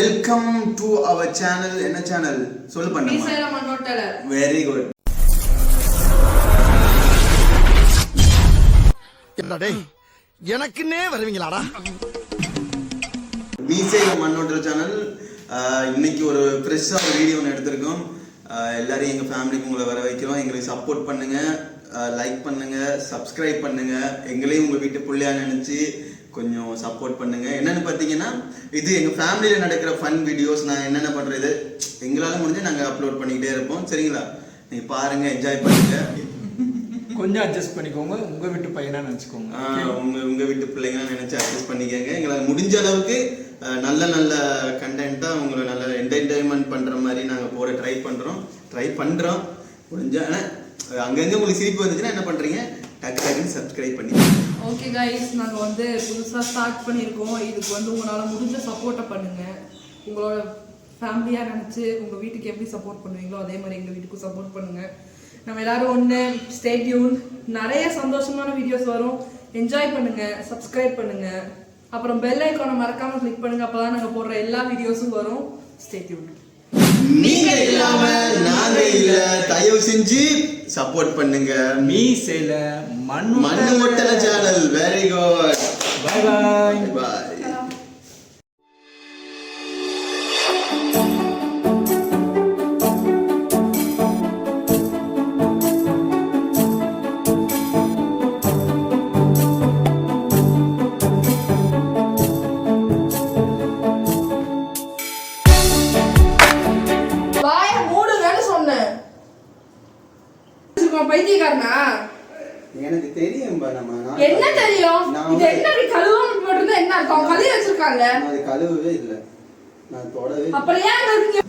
Welcome to our channel என்ன channel சொல்லு பண்ண வெரி குட் என்னடா டேய் எனக்குன்னே வருவீங்களாடா? மீசை மண்ணோட்டல் சேனல் இன்னைக்கு ஒரு ஃப்ரெஷ்ஷாக ஒரு வீடியோ ஒன்று எடுத்திருக்கோம். ஆஹ் எல்லாரையும் எங்கள் ஃபேமிலிக்கு உங்களை வர வைக்கிறோம். எங்களுக்கு சப்போர்ட் பண்ணுங்க. லைக் பண்ணுங்க. சப்ஸ்கிரைப் பண்ணுங்க. எங்களையும் உங்கள் வீட்டு பிள்ளையா நினச்சி கொஞ்சம் சப்போர்ட் பண்ணுங்க. என்னன்னு பார்த்தீங்கன்னா இது எங்கள் ஃபேமிலியில் நடக்கிற ஃபன் வீடியோஸ் நான் என்னென்ன பண்ணுறது எங்களால் முடிஞ்சு நாங்கள் அப்லோட் பண்ணிக்கிட்டே இருப்போம். சரிங்களா? நீங்கள் பாருங்க என்ஜாய் பண்ணுங்க. கொஞ்சம் அட்ஜஸ்ட் பண்ணிக்கோங்க. உங்க வீட்டு பையனா நினைச்சுக்கோங்க. உங்க உங்க வீட்டு பிள்ளைங்க நினைச்சு அட்ஜஸ்ட் பண்ணிக்கங்க. எங்களால் முடிஞ்ச அளவுக்கு நல்ல நல்ல கண்டென்ட்டா உங்களை நல்ல என்டர்டைன்மெண்ட் பண்ற மாதிரி நாங்க போட ட்ரை பண்றோம் ட்ரை பண்றோம். முடிஞ்ச ஆனால் அங்கங்கே உங்களுக்கு சிரிப்பு வந்துச்சுன்னா என்ன பண்றீங்க? டக்கு டக்குன்னு சப்ஸ்கிரைப் பண்ணி ஓகே கைஸ் நாங்கள் வந்து புதுசாக ஸ்டார்ட் பண்ணியிருக்கோம். இதுக்கு வந்து உங்களால் முடிஞ்ச சப்போர்ட்டை பண்ணுங்க. உங்களோட ஃபேமிலியாக நினச்சி உங்கள் வீட்டுக்கு எப்படி சப்போர்ட் பண்ணுவீங்களோ அதே மாதிரி எங்கள் வீட்டுக்கும் சப்போர்ட் பண்ணுங்க. நம்ம எல்லாரும் ஒன்று ஸ்டேட்யூன் நிறைய சந்தோஷமான வீடியோஸ் வரும். என்ஜாய் பண்ணுங்கள் சப்ஸ்கிரைப் பண்ணுங்கள் அப்புறம் பெல் ஐக்கானை மறக்காமல் கிளிக் பண்ணுங்க. அப்பதான் நாங்கள் போடுற எல்லா வீடியோஸும் வரும். ஸ்டேட்யூன் நீங்க இல்லாம நாங்க இல்ல. தயவு செஞ்சு சப்போர்ட் பண்ணுங்க. மீசையில மண் மண்ணு ஒட்டல channel very good bye bye bye வச்சிருக்கோம் பைத்தியக்காரனா? எனக்கு தெரியும் என்ன தெரியும்? இது என்ன கழுவாம போட்டிருந்தா என்ன அர்த்தம்? கழுவி வச்சிருக்காங்க. அது கழுவவே இல்ல. நான் தொடவே அப்புறம் ஏன் இருக்கீங்க?